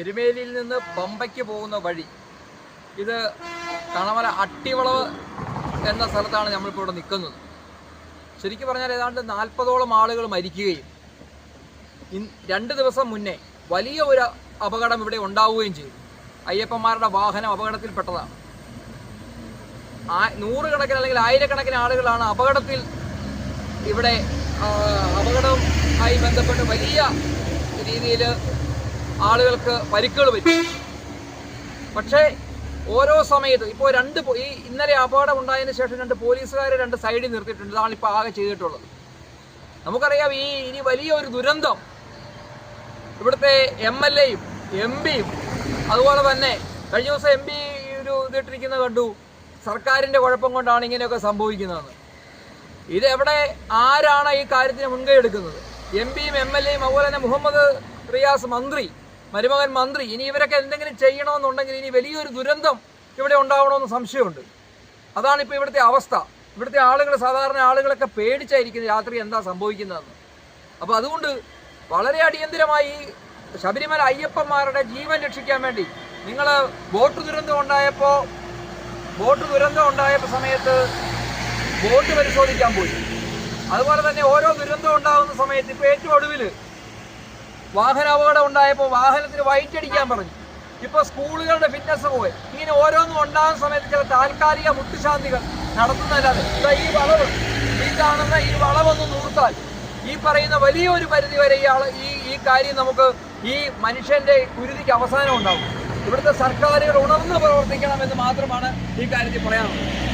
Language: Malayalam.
എരുമേലിയിൽ നിന്ന് പമ്പയ്ക്ക് പോകുന്ന വഴി. ഇത് കണമല അട്ടിവളവ് എന്ന സ്ഥലത്താണ് നമ്മളിപ്പോൾ ഇവിടെ നിൽക്കുന്നത്. ശരിക്കും പറഞ്ഞാൽ ഏതാണ്ട് നാൽപ്പതോളം ആളുകൾ മരിക്കുകയും രണ്ട് ദിവസം മുന്നേ വലിയ ഒരു അപകടം ഇവിടെ ഉണ്ടാവുകയും ചെയ്തു. അയ്യപ്പന്മാരുടെ വാഹനം അപകടത്തിൽപ്പെട്ടതാണ്. നൂറുകണക്കിന് അല്ലെങ്കിൽ ആയിരക്കണക്കിന് ആളുകളാണ് അപകടത്തിൽ ഇവിടെ അപകടം ആയി ബന്ധപ്പെട്ട് വലിയ രീതിയിൽ ആളുകൾക്ക് പരിക്കുകൾ പറ്റി. പക്ഷേ ഓരോ സമയത്തും ഇപ്പോൾ രണ്ട് ഈ ഇന്നലെ അപകടം ഉണ്ടായതിനു ശേഷം രണ്ട് പോലീസുകാരെ രണ്ട് സൈഡിൽ നിർത്തിയിട്ടുണ്ട്. ഇതാണ് ഇപ്പോൾ ആകെ ചെയ്തിട്ടുള്ളത്. നമുക്കറിയാം ഈ ഇനി വലിയ ഒരു ദുരന്തം ഇവിടുത്തെ എം എൽ എയും എം പിയും അതുപോലെ തന്നെ കഴിഞ്ഞ ദിവസം എം പി ഒരു ഇതിട്ടിരിക്കുന്നത് കണ്ടു സർക്കാരിന്റെ കുഴപ്പം കൊണ്ടാണ് ഇങ്ങനെയൊക്കെ സംഭവിക്കുന്നതെന്ന്. ഇത് എവിടെ ആരാണ് ഈ കാര്യത്തിന് മുൻകൈ എടുക്കുന്നത്? എം പിയും എം എൽ എയും അതുപോലെ തന്നെ മുഹമ്മദ് റിയാസ് മന്ത്രി മരുമകൻ മന്ത്രി ഇനി ഇവരൊക്കെ എന്തെങ്കിലും ചെയ്യണമെന്നുണ്ടെങ്കിൽ ഇനി വലിയൊരു ദുരന്തം ഇവിടെ ഉണ്ടാവണമെന്ന് സംശയമുണ്ട്. അതാണ് ഇപ്പോൾ ഇവിടുത്തെ അവസ്ഥ. ഇവിടുത്തെ ആളുകൾ സാധാരണ ആളുകളൊക്കെ പേടിച്ചായിരിക്കുന്നത് രാത്രി എന്താ സംഭവിക്കുന്നതെന്ന്. അപ്പോൾ അതുകൊണ്ട് വളരെ അടിയന്തിരമായി ശബരിമല അയ്യപ്പന്മാരുടെ ജീവൻ രക്ഷിക്കാൻ വേണ്ടി നിങ്ങൾ ബോട്ട് ദുരന്തം ഉണ്ടായപ്പോൾ ബോട്ട് ദുരന്തം ഉണ്ടായപ്പോൾ സമയത്ത് ബോട്ട് പരിശോധിക്കാൻ പോയി. അതുപോലെ തന്നെ ഓരോ ദുരന്തം ഉണ്ടാകുന്ന സമയത്ത് ഇപ്പോൾ ഏറ്റവും ഒടുവിൽ വാഹനാപകടം ഉണ്ടായപ്പോൾ വാഹനത്തിന് വൈറ്റ് അടിക്കാൻ പറഞ്ഞു. ഇപ്പോൾ സ്കൂളുകളുടെ ഫിറ്റ്നസ് പോയി. ഇങ്ങനെ ഓരോന്നും ഉണ്ടാകുന്ന സമയത്ത് ചില താൽക്കാലിക മുട്ടുശാന്തികൾ നടത്തുന്നതല്ലാതെ ഇതാ ഈ വളവ്. ഈ കാണുന്ന ഈ വളവൊന്ന് നൂർത്താൽ ഈ പറയുന്ന വലിയൊരു പരിധി വരെ ഈ ആൾ ഈ ഈ കാര്യം നമുക്ക് ഈ മനുഷ്യന്റെ കുരുതിക്ക് അവസാനം ഉണ്ടാവും. ഇവിടുത്തെ സർക്കാരുകൾ ഉണർന്ന് പ്രവർത്തിക്കണം എന്ന് മാത്രമാണ് ഈ കാര്യത്തിൽ പറയാനുള്ളത്.